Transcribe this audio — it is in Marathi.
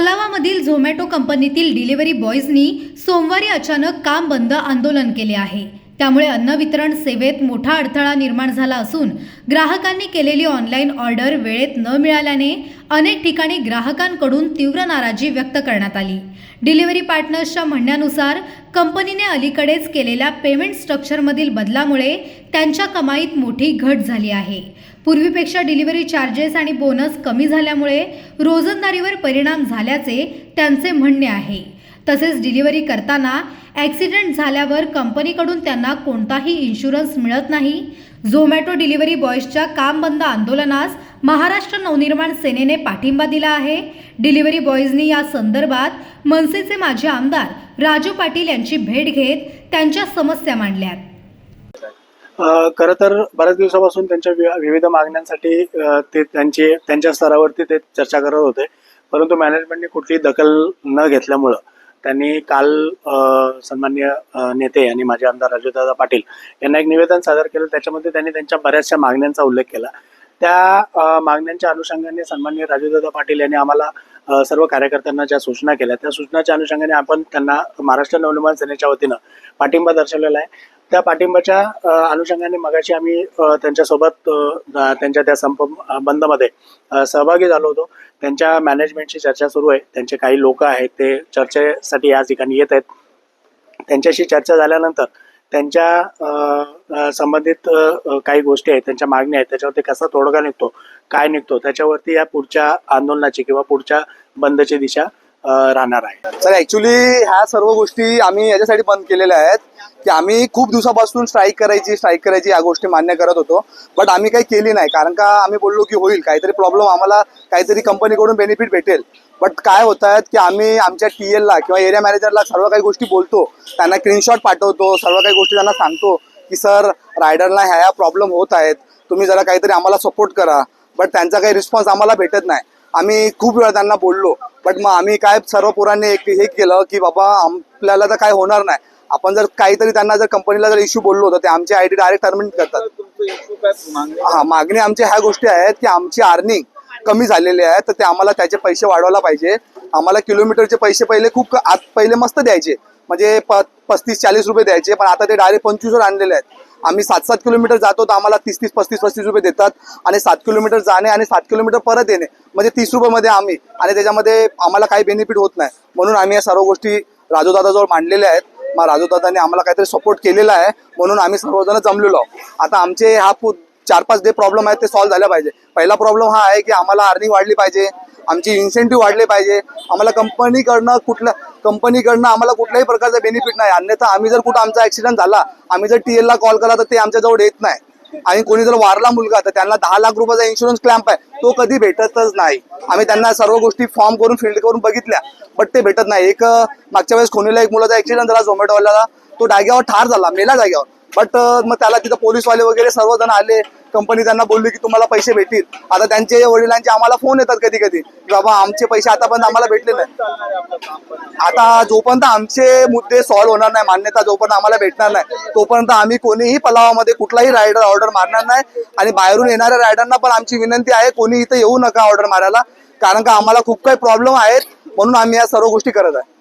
पलावामधील झोमॅटो कंपनीतील डिलिव्हरी बॉयजनी सोमवारी अचानक काम बंद आंदोलन केले आहे. त्यामुळे अन्न वितरण सेवेत मोठा अडथळा निर्माण झाला असून ग्राहकांनी केलेली ऑनलाईन ऑर्डर वेळेत न मिळाल्याने अनेक ठिकाणी ग्राहकांकडून तीव्र नाराजी व्यक्त करण्यात आली. डिलिव्हरी पार्टनर्सच्या म्हणण्यानुसार कंपनीने अलीकडेच केलेल्या पेमेंट स्ट्रक्चरमधील बदलामुळे त्यांच्या कमाईत मोठी घट झाली आहे. पूर्वीपेक्षा डिलिव्हरी चार्जेस आणि बोनस कमी झाल्यामुळे रोजंदारीवर परिणाम झाल्याचे त्यांचे म्हणणे आहे. तसेच डिलिव्हरी करताना ॲक्सिडेंट झाल्यावर कंपनीकडून त्यांना कोणताही इन्शुरन्स मिळत नाही. झोमॅटो डिलिव्हरी बॉयजच्या काम बंद आंदोलनास महाराष्ट्र नवनिर्माण सेनेने पाठिंबा दिला आहे. डिलिव्हरी बॉयजनी या संदर्भात मनसेचे माजी आमदार राजू पाटील यांची भेट घेत त्यांच्या समस्या मांडल्यात खरं तर बऱ्याच दिवसापासून त्यांच्या विविध मागण्यांसाठी ते त्यांचे त्यांच्या स्तरावरती ते चर्चा करत होते. परंतु मॅनेजमेंटने कुठलीही दखल न घेतल्यामुळं त्यांनी काल सन्मान्य नेते आणि माझे आमदार राजूदादा पाटील यांना एक निवेदन सादर केलं. त्याच्यामध्ये त्यांनी त्यांच्या बऱ्याचशा मागण्यांचा उल्लेख केला. त्या मागण्यांच्या अनुषंगाने सन्मान्य राजूदादा पाटील यांनी आम्हाला सर्व कार्यकर्त्यांना ज्या सूचना केल्या त्या सूचनाच्या अनुषंगाने आपण त्यांना महाराष्ट्र नवनिर्माण सेनेच्या वतीनं पाठिंबा दर्शवलेला आहे. त्या पाठिंबाच्या अनुषंगाने मगाशी आम्ही त्यांच्यासोबत त्यांच्या त्या संप बंदमध्ये सहभागी झालो होतो. त्यांच्या मॅनेजमेंटची चर्चा सुरू आहे. त्यांचे काही लोक आहेत ते चर्चेसाठी या ठिकाणी येत आहेत. त्यांच्याशी चर्चा झाल्यानंतर त्यांच्या संबंधित काही गोष्टी आहेत त्यांच्या मागण्या आहेत त्याच्यावरती कसा तोडगा निघतो काय निघतो त्याच्यावरती या पुढच्या आंदोलनाची किंवा पुढच्या बंदची दिशा राहणार आहे. सर ऍक्च्युली ह्या सर्व गोष्टी आम्ही याच्यासाठी बंद केलेल्या आहेत की आम्ही खूप दिवसापासून स्ट्राईक करायची स्ट्राईक करायची या गोष्टी मान्य करत होतो. बट आम्ही काही केली नाही. कारण का आम्ही बोललो की होईल. काहीतरी प्रॉब्लेम आम्हाला काहीतरी कंपनीकडून बेनिफिट भेटेल. बट काय होत आहेत की आम्ही आमच्या टी एलला किंवा एरिया मॅनेजरला सर्व काही गोष्टी बोलतो. त्यांना स्क्रीनशॉट पाठवतो. सर्व काही गोष्टी त्यांना सांगतो की सर रायडरला ह्या ह्या प्रॉब्लेम होत आहेत. तुम्ही जरा काहीतरी आम्हाला सपोर्ट करा. बट त्यांचा काही रिस्पॉन्स आम्हाला भेटत नाही. आम्ही खूप वेळा त्यांना बोललो. बट मग आम्ही काय सर्व पोरांनी एक हे केलं की बाबा आपल्याला तर काय होणार नाही. आपण जर काहीतरी त्यांना जर कंपनीला जर इश्यू बोललो तर ते आमची आयडी डायरेक्ट टर्मिनेट करतात. हा मागणी आमच्या ह्या गोष्टी आहेत की आमची अर्निंग कमी झालेली आहे तर ते आम्हाला त्याचे पैसे वाढवायला पाहिजे. आम्हाला किलोमीटरचे पैसे पहिले खूप आत पहिले मस्त द्यायचे. म्हणजे प पस्तीस चाळीस रुपये द्यायचे पण आता ते डायरेक्ट पंचवीसवर आणलेले आहेत. आम्ही सात सात किलोमीटर जातो तर आम्हाला तीस तीस पस्तीस पस्तीस रुपये देतात. आणि सात किलोमीटर जाणे आणि सात किलोमीटर परत येणे म्हणजे तीस रुपयामध्ये आम्ही. आणि त्याच्यामध्ये आम्हाला काही बेनिफिट होत नाही. म्हणून आम्ही या सर्व गोष्टी राजूदादाजवळ मांडलेल्या आहेत. मग राजूदादांनी आम्हाला काहीतरी सपोर्ट केलेला आहे. म्हणून आम्ही सर्वजण जमलेलो आहोत. आता आमचे हा चार पाच जे प्रॉब्लेम आहेत ते सॉल्व्ह झाले पाहिजे. पहिला प्रॉब्लेम हा आहे की आम्हाला अर्निंग वाढली पाहिजे. आमची इन्सेंटिव्ह वाढले पाहिजे. आम्हाला कंपनीकडनं कुठलं कंपनीकडनं आम्हाला कुठल्याही प्रकारचा बेनिफिट नाही. अन्यथा आम्ही जर कुठं आमचा ऍक्सिडेंट झाला आम्ही जर टी ला कॉल केला तर ते आमच्याजवळ येत नाही. आणि कोणी जर वारला मुलगा तर त्यांना दहा लाख रुपयाचा इन्शुरन्स क्लॅम्प आहे. तो कधी भेटतच नाही. आम्ही त्यांना सर्व गोष्टी फॉर्म करून फिल्ड करून बघितल्या बट ते भेटत नाही. एक मागच्या वेळेस खोनीला एक मुलाचा ऍक्सिडेंट झाला झोमॅटोवाल्याला तो डाग्यावर ठार झाला मेला जाग्यावर बट uh, मग त्याला तिथं पोलीसवाले वगैरे सर्वजण आले. कंपनी त्यांना बोलली की तुम्हाला पैसे भेटतील. आता त्यांचे वडिलांचे आम्हाला फोन येतात कधी कधी की बाबा आमचे पैसे आतापर्यंत आम्हाला भेटले नाही आता जोपर्यंत आमचे मुद्दे सॉल्व्ह होणार नाही मान्यता जोपर्यंत आम्हाला भेटणार नाही तोपर्यंत आम्ही कोणीही पलावामध्ये कुठलाही रायडर ऑर्डर मारणार नाही. आणि बाहेरून येणाऱ्या रायडरना पण आमची विनंती आहे कोणी इथं येऊ नका ऑर्डर मारायला. कारण का आम्हाला खूप काही प्रॉब्लेम आहेत. म्हणून आम्ही या सर्व गोष्टी करत आहे.